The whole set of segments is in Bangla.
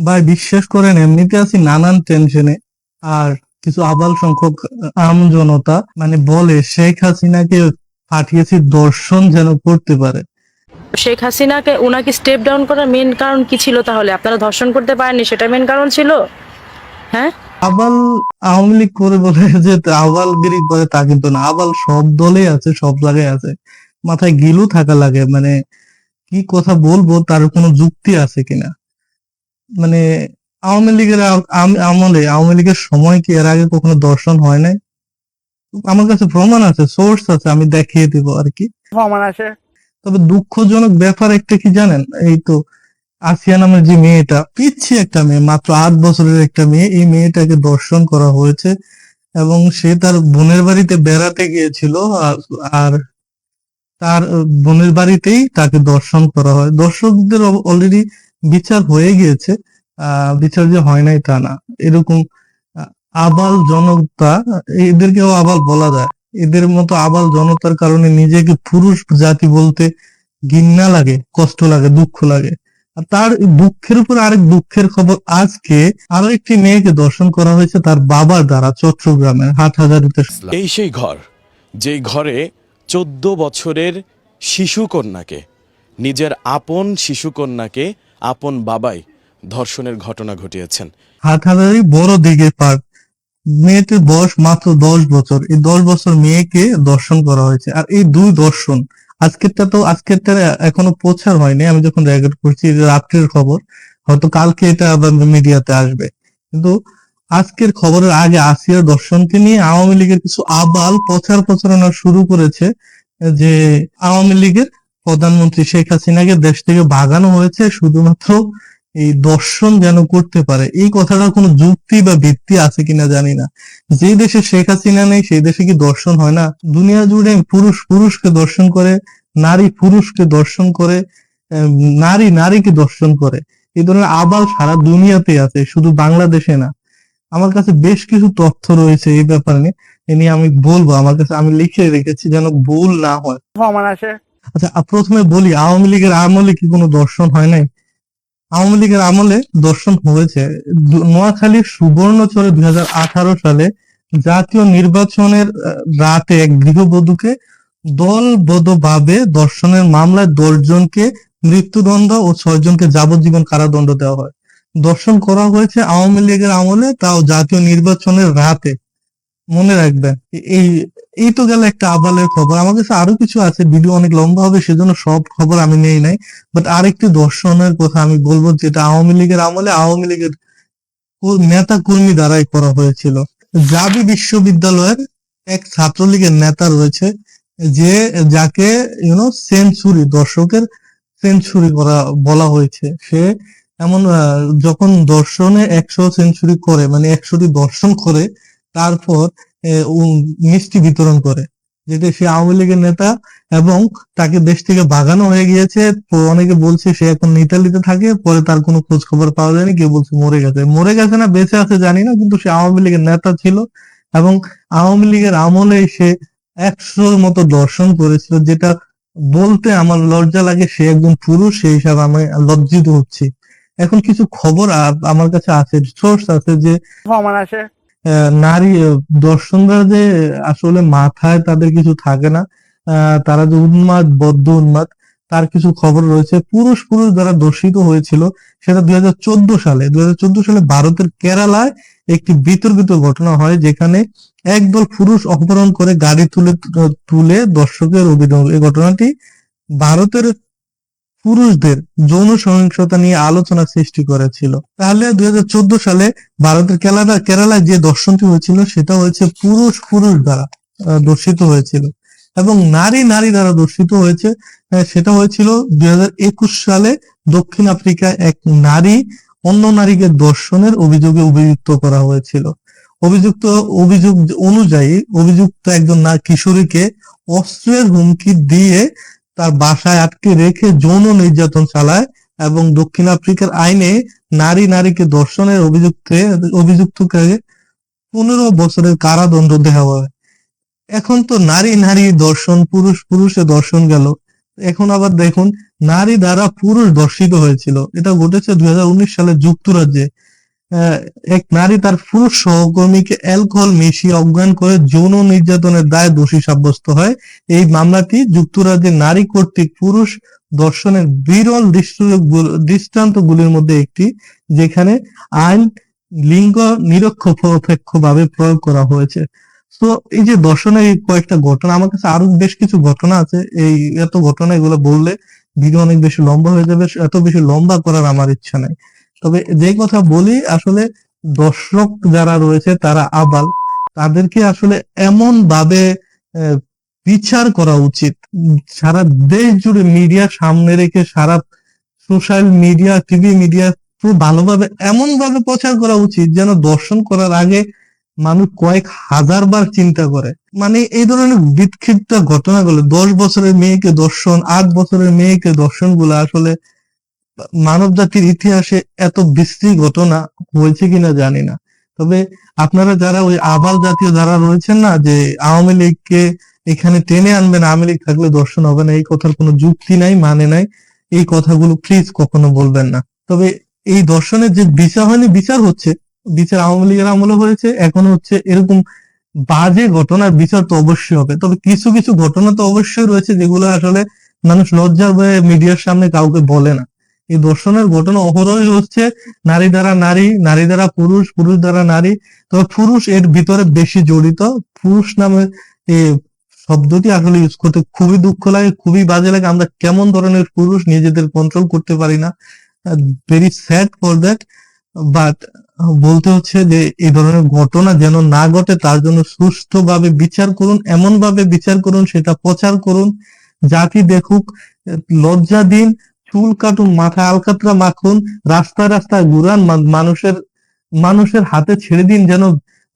ভাই বিশ্বাস করেন এমনিতে আছি নানান টেনশনে আর কিছু আবাল সংখ্যক আম জনতা মানে বলে শেখ হাসিনাকে পাঠিয়েছি দর্শন যেন করতে পারে। শেখ হাসিনাকে ওনাকে স্টেপ ডাউন করার মেন কারণ কি ছিল তাহলে? আপনারা ধর্ষণ করতে পারেননি সেটা মেন কারণ ছিল? হ্যাঁ? আবাল আওয়ামী লীগ করে বলে যে আবাল আবালগিরি করে তা কিন্তু না। আবাল সব দলেই আছে সব জায়গায় আছে। মাথায় গিলু থাকা লাগে মানে কি কথা বলব তার কোনো যুক্তি আছে কিনা? মানে আওয়ামী লীগের আম- আমলে আওয়ামী লীগের সময় কি এর আগে কখনো দর্শন হয় নাই? আমার কাছে প্রমাণ আছে সোর্স আছে আমি দেখিয়ে দিব আর কি। প্রমাণ আছে। তবে দুঃখজনক ব্যাপার একটা কি জানেন? এই তো আসিয়া নামের যে মেয়েটা পিচ্ছি একটা মেয়ে মাত্র আট বছরের একটা মেয়ে এই মেয়েটাকে দর্শন করা হয়েছে এবং সে তার বোনের বাড়িতে বেড়াতে গিয়েছিল আর- তার বোনের বাড়িতেই তাকে দর্শন করা হয়। দর্শকদের অলরেডি বিচার হয়ে গিয়েছে। বিচার যে হয় নাই তা না। এরকম আবাল জনতা, এদেরকেও আবাল বলা যায়। এদের মতো আবাল জনতার কারণে নিজেকে পুরুষ জাতি বলতে ঘৃণা লাগে, কষ্ট লাগে, দুঃখ লাগে। আর তার দুঃখের উপর আরেক দুঃখের খবর, আজকে আরও একটি মেয়েকে দর্শন করা হয়েছে তার বাবার দ্বারা চট্টগ্রামের হাটহাজারিতে। এই সেই ঘর, যেই ঘরে চোদ্দ বছরের শিশু কন্যাকে নিজের আপন শিশু কন্যাকে আপন বাবাই ধর্ষণের ঘটনা ঘটিয়েছেন। হাটহাজারি বড় দিঘে পার্ক মেয়েটির বয়স মাত্র দশ বছর। এই দশ বছর মেয়েকে দর্শন করা হয়েছে। আর এই দুই দর্শন আজকেরটা তো আজকেরটা এখনও প্রচার হয়নি। আমি যখন রেকর্ড করছি রাত্রের খবর, হয়তো কালকে এটা আবার মিডিয়াতে আসবে। কিন্তু আজকের খবরের আগে আসিয়ার দর্শনকে নিয়ে আওয়ামী লীগের কিছু আবাল প্রচার প্রচারণা শুরু করেছে যে আওয়ামী লীগের প্রধানমন্ত্রী শেখ হাসিনাকে দেশ থেকে ভাগানো হয়েছে। শুধুমাত্র এই দর্শন যেন করতে পারে। এই কথাটার কোনো যুক্তি বা ভিত্তি আছে কিনা জানি না। যে দেশে শেখ হাসিনা নেই সেই দেশে কি দর্শন হয় না? দুনিয়া জুড়ে পুরুষ পুরুষকে দর্শন করে নারী পুরুষকে দর্শন করে নারী নারীকে দর্শন করে। এই ধরনের আবাল সারা দুনিয়াতে আছে শুধু বাংলাদেশে না। আমার কাছে বেশ কিছু তথ্য রয়েছে এই ব্যাপারে নিয়ে। এ নিয়ে আমি বলব আমার কাছে আমি লিখে রেখেছি যেন ভুল না হয়। আচ্ছা প্রথমে বলি আওয়ামী লীগের আমলে কি কোনো দর্শন হয় নাই? আওয়ামী লীগের আমলে দর্শন হয়েছে। নোয়াখালীর সুবর্ণচরে দুই সালে জাতীয় নির্বাচনের রাতে এক গৃহবধূকে দলবদ্ধভাবে দর্শনের মামলায় দশজনকে মৃত্যুদণ্ড ও ছয়জনকে যাবজ্জীবন কারাদণ্ড দেওয়া হয়। দর্শন করা হয়েছে আওয়ামী লীগের আমলে, তাও জাতীয় নির্বাচনের রাতে। মনে রাখবেন, এই এই তো গেল একটা আবালের খবর। আমার কাছে আরও কিছু আছে ভিডিও অনেক লম্বা হবে, সেজন্য সব খবর আমি নেই নাই। বাট আরেকটি দর্শনের কথা আমি বলব, যেটা আওয়ামী লীগের আমলে আওয়ামী লীগের নেতা কর্মী দ্বারাই করা হয়েছিল। জাবি বিশ্ববিদ্যালয়ের এক ছাত্রলীগের নেতা রয়েছে, যে যাকে ইউনো সেঞ্চুরি দর্শকের সেঞ্চুরি করা, বলা হয়েছে। সে এমন যখন দর্শনে একশো সেঞ্চুরি করে মানে একশোটি দর্শন করে, তারপর মিষ্টি বিতরণ করে, যেটা সে আওয়ামী লীগের নেতা এবং তাকে দেশ থেকে বাগানো হয়ে গিয়েছে। অনেকে বলছে সে এখন ইতালিতে থাকে, পরে তার কোনো খোঁজ খবর পাওয়া যায়নি, কেউ বলছে মরে গেছে। মরে গেছে না, বেঁচে আছে জানি না, কিন্তু সে আওয়ামী লীগের নেতা ছিল এবং আওয়ামী লীগের আমলে সে একশোর মতো দর্শন করেছিল, যেটা বলতে আমার লজ্জা লাগে, সে একজন পুরুষ, সেই হিসাবে আমি লজ্জিত হচ্ছি। এখন কিছু খবর আমার কাছে আছে সোর্স আছে যে নারী দর্শনরা যে আসলে মাথায় তাদের কিছু থাকে না। তারা যে উন্মাদ, বদ্ধ উন্মাদ, তার কিছু খবর রয়েছে। পুরুষ পুরুষ যারা দর্শিত হয়েছিল, সেটা দুই হাজার চোদ্দ সালে, দুই হাজার চোদ্দ সালে ভারতের কেরালায় একটি বিতর্কিত ঘটনা হয়, যেখানে একদল পুরুষ অপহরণ করে গাড়ি তুলে তুলে দর্শকের অভিযোগ। এই ঘটনাটি ভারতের পুরুষদের যৌন সহিংসতা নিয়ে আলোচনা সৃষ্টি করেছিল। তাহলে দুই সালে ভারতের কেরালা কেরালায় যে দর্শনটি হয়েছিল, সেটা হয়েছে পুরুষ পুরুষ দ্বারা দর্শিত হয়েছিল। এবং নারী নারী দ্বারা দর্শিত হয়েছে সেটা হয়েছিল দুই হাজার একুশ সালে দক্ষিণ আফ্রিকায় এক নারী অন্য নারীকে দর্শনের অভিযোগে অভিযুক্ত করা হয়েছিল। অভিযুক্ত অভিযোগ অনুযায়ী অভিযুক্ত একজন কিশোরীকে অস্ত্রের হুমকি দিয়ে তার বাসায় আটকে রেখে যৌন নির্যাতন চালায় এবং দক্ষিণ আফ্রিকার আইনে নারী নারীকে দর্শনের অভিযুক্তে, অভিযুক্তকে পনেরো বছরের কারাদণ্ড দেওয়া হয়। এখন তো নারী নারী দর্শন পুরুষ পুরুষে দর্শন গেল। এখন আবার দেখুন, নারী দ্বারা পুরুষ দর্শিত হয়েছিল। এটা ঘটেছে দুই হাজার উনিশ সালে যুক্তরাজ্যে। এক নারী তার পুরুষ সহকর্মীকে অ্যালকোহল মিশিয়ে অজ্ঞান করে যৌন নির্যাতনের দায় দোষী সাব্যস্ত হয়। এই মামলাটি যুক্তরাজ্যের নারী কর্তৃক পুরুষ দর্শনের বিরল দৃষ্টান্ত- দৃষ্টান্তগুলির মধ্যে একটি, যেখানে আইন লিঙ্গ নিরপেক্ষ ভাবে প্রয়োগ করা হয়েছে। তো এই যে দর্শনের কয়েকটা ঘটনা, আমার কাছে আরও বেশ কিছু ঘটনা আছে। এই এত ঘটনা এগুলো বললে ভিডিও অনেক বেশি লম্বা হয়ে যাবে, এত বেশি লম্বা করার আমার ইচ্ছা নাই। তবে যে কথা বলি, আসলে দর্শক যারা রয়েছে, তারা আবাল, তাদেরকে আসলে এমন ভাবে বিচার করা উচিত। সারা দেশ জুড়ে মিডিয়া সামনে রেখে সারা সোশ্যাল মিডিয়া, টিভি মিডিয়া খুব ভালোভাবে এমন ভাবে প্রচার করা উচিত যেন দর্শন করার আগে মানুষ কয়েক হাজার বার চিন্তা করে। মানে এই ধরনের বিক্ষিপ্ত ঘটনাগুলো, দশ বছরের মেয়েকে দর্শন, আট বছরের মেয়েকে দর্শনগুলো আসলে মানব জাতির ইতিহাসে এত বিশ্রী ঘটনা হয়েছে কিনা জানি না। তবে আপনারা যারা ওই আবাল জাতীয় যারা রয়েছেন না, যে আওয়ামী লীগকে এখানে টেনে আনবেন, আওয়ামী লীগ থাকলে দর্শন হবে না, এই কথার কোনো যুক্তি নাই মানে নাই, এই কথাগুলো প্লিজ কখনো বলবেন না। তবে এই দর্শনের যে বিচার হয়নি, বিচার হচ্ছে। বিচার আওয়ামী লীগের আমলে হয়েছে, এখন হচ্ছে এরকম বাজে ঘটনার বিচার তো অবশ্যই হবে। তবে কিছু কিছু ঘটনা তো অবশ্যই রয়েছে, যেগুলো আসলে মানুষ লজ্জার ভয়ে মিডিয়ার সামনে কাউকে বলে না। এই দর্শনের ঘটনা অহরহই হচ্ছে, নারী দ্বারা নারী নারী দ্বারা পুরুষ পুরুষ দ্বারা নারী। তবে পুরুষ এর ভিতরে বেশি জড়িত। পুরুষ নামে শব্দটি আসলে ইউজ করতে খুবই দুঃখ লাগে, খুবই বাজে লাগে। আমরা কেমন ধরনের পুরুষ নিজেদের কন্ট্রোল করতে পারি না। Very sad for that but বলতে হচ্ছে যে এই ধরনের ঘটনা যেন না ঘটে, তার জন্য সুষ্ঠুভাবে বিচার করুন এমন ভাবে বিচার করুন, সেটা প্রচার করুন। জাতি দেখুক, লজ্জা দিন চুল কাটুন, মাথায় আলকাতরা মাখুন, রাস্তায় রাস্তায় ঘুরান মানুষের মানুষের হাতে ছেড়ে দিন যেন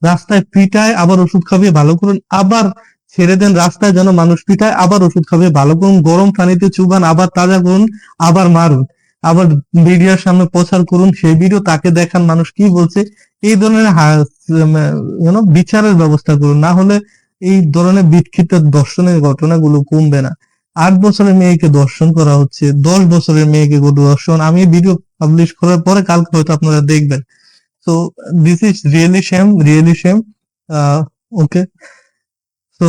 রাস্তায় পিটায়, আবার ওষুধ খাবিয়ে ভালো করুন। আবার ছেড়ে দেন রাস্তায় যেন মানুষ পিটায়, আবার ওষুধ খাবে, ভালো করুন। গরম পানিতে চুবান, আবার তাজা করুন, আবার মারুন। আবার মিডিয়ার সামনে প্রচার করুন, সেই ভিডিও তাকে দেখান, মানুষ কি বলছে? এই ধরনের বিচারের ব্যবস্থা করুন। না হলে এই ধরনের বিক্ষিপ্ত দর্শনের ঘটনাগুলো কমবে না। আট বছরের মেয়েকে দর্শন করা হচ্ছে, দশ বছরের মেয়েকে দর্শন। আমি ভিডিও পাবলিশ করার পরে কালকে হয়তো আপনারা দেখবেন। তো this is really same really same okay তো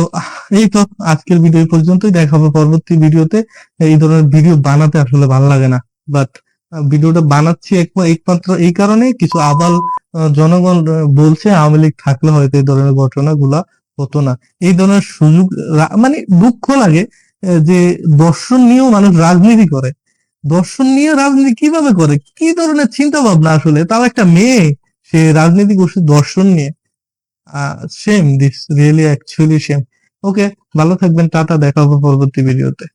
এই তো আজকের ভিডিও পর্যন্তই। দেখা হবে পরবর্তী ভিডিওতে এই ধরনের ভিডিও বানাতে আসলে ভালো লাগে না। বাট ভিডিওটা বানাচ্ছি একমাত্র এই কারণে। কিছু আবাল জনগণ বলছে আওয়ামী লীগ থাকলে হয়তো এই ধরনের ঘটনাগুলা হতো না। এই ধরনের সুযোগ মানে দুঃখ লাগে। যে দর্শন নিয়েও মানুষ রাজনীতি করে। দর্শন নিয়ে রাজনীতি কীভাবে করে? কি ধরনের চিন্তা ভাবনা আসলে? তাও একটা মেয়ে, সে রাজনীতি করছে দর্শন নিয়ে। Same this really actually same okay ভালো থাকবেন, টাটা, দেখা হবে পরবর্তী ভিডিওতে